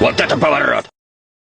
Вот это поворот!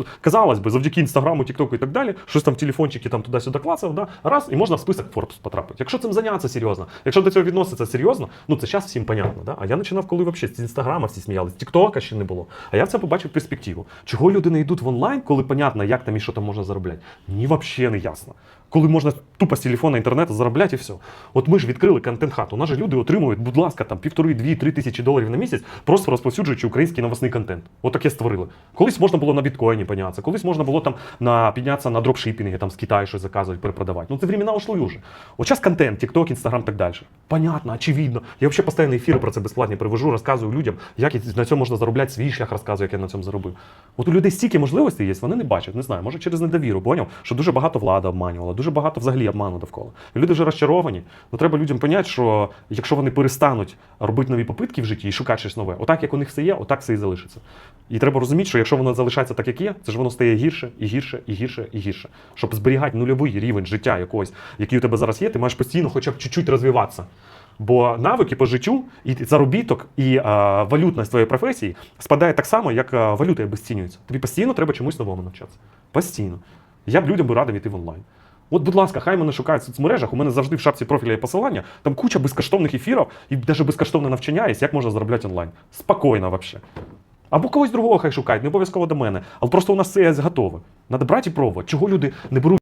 от, казалось би, завдяки інстаграму, тіктоку і так далі, щось там в телефончики там туди-сюди клацав, да? раз, і можна в список Forbes потрапити. Якщо цим зайнятися серйозно, якщо до цього відноситься серйозно, ну це зараз всім понятно. Да? А я починав, коли взагалі з інстаграма всі сміялись, тіктока ще не було. А я це побачив перспективу. Чого люди не йдуть в онлайн, коли понятно, як там і що там можна заробляти? Ні, взагалі не ясно. Коли можна тупо з телефона інтернету заробляти і все. От ми ж відкрили контент-хат. У нас же люди отримують, будь ласка, там півтори, дві, три тисячі доларів на місяць, просто розповсюджуючи український новосний контент. От таке створили. Колись можна було на біткоїні піднятися, колись можна було там на піднятися на дропшипінгі, там з Китаю щось заказувати, перепродавати. Ну це времена ушли уже. От зараз контент, TikTok, Instagram, так далі. Понятно, очевидно. Я взагалі постійно ефіри про це безплатні привожу, розказую людям, як на цьому можна заробляти свій шлях, розказую, як я на цьому заробив. От у людей стільки можливостей є, вони не бачать, не знаю, може через недовіру, поняв, що дуже багато влада обманювала, дуже багато взагалі обману довкола. Люди вже розчаровані. Ну треба людям поняти, що якщо вони перестануть робити нові попитки в житті і шукати щось нове, отак як у них все є, отак все і залишиться. І треба розуміти, що якщо воно залишається так, як є, це ж воно стає гірше і гірше, і гірше, і гірше. Щоб зберігати нульовий рівень життя якогось, який у тебе зараз є, ти маєш постійно хоча б чуть-чуть розвиватися. Бо навики по життю, і заробіток, і е, валютність твоєї професії спадає так само, як е, валюта обесцінюється. Тобі постійно треба чомусь новому навчатися. Постійно. Я б людям би радив іти в онлайн. От, будь ласка, хай мене шукають в соцмережах. У мене завжди в шапці профіля є посилання. Там куча безкоштовних ефірів і навіть безкоштовне навчання є, як можна заробляти онлайн. Спокійно взагалі. Або когось другого хай шукають, не обов'язково до мене. Але просто у нас це готове. Надо брати і пробувати. Чого люди не беруть